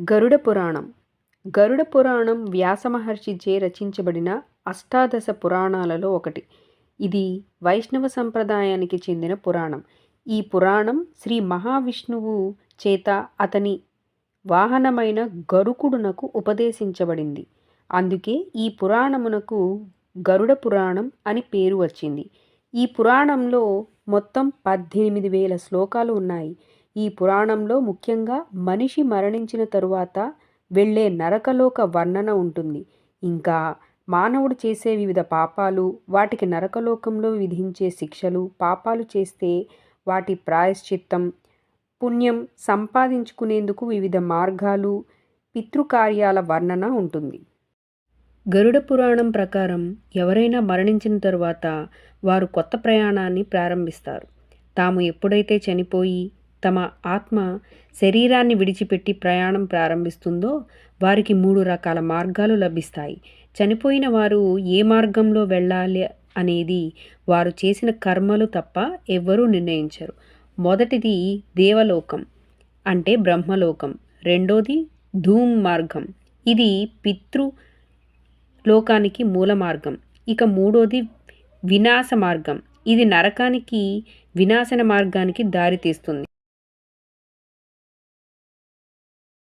గరుడ పురాణం. గరుడ పురాణం వ్యాసమహర్షిచే రచించబడిన అష్టాదశ పురాణాలలో ఒకటి. ఇది వైష్ణవ సంప్రదాయానికి చెందిన పురాణం. ఈ పురాణం శ్రీ మహావిష్ణువు చేత అతని వాహనమైన గరుకుడునకు ఉపదేశించబడింది. అందుకే ఈ పురాణమునకు గరుడ పురాణం అని పేరు వచ్చింది. ఈ పురాణంలో మొత్తం పద్దెనిమిది వేల శ్లోకాలు ఉన్నాయి. ఈ పురాణంలో ముఖ్యంగా మనిషి మరణించిన తరువాత వెళ్ళే నరకలోక వర్ణన ఉంటుంది. ఇంకా మానవుడు చేసే వివిధ పాపాలు వాటికి నరకలోకంలో విధించే శిక్షలు పాపాలు చేస్తే వాటి ప్రాయశ్చిత్తం పుణ్యం సంపాదించుకునేందుకు వివిధ మార్గాలు పితృకార్యాల వర్ణన ఉంటుంది. గరుడ పురాణం ప్రకారం ఎవరైనా మరణించిన తరువాత వారు కొత్త ప్రయాణాన్ని ప్రారంభిస్తారు. తాము ఎప్పుడైతే చనిపోయి తమ ఆత్మ శరీరాన్ని విడిచిపెట్టి ప్రయాణం ప్రారంభిస్తుందో వారికి మూడు రకాల మార్గాలు లభిస్తాయి. చనిపోయిన వారు ఏ మార్గంలో వెళ్ళాలి అనేది వారు చేసిన కర్మలు తప్ప ఎవ్వరూ నిర్ణయించరు. మొదటిది దేవలోకం అంటే బ్రహ్మలోకం. రెండోది ధూమ్ మార్గం. ఇది పితృ లోకానికి మూల మార్గం. ఇక మూడోది వినాశ మార్గం. ఇది నరకానికి వినాశన మార్గానికి దారితీస్తుంది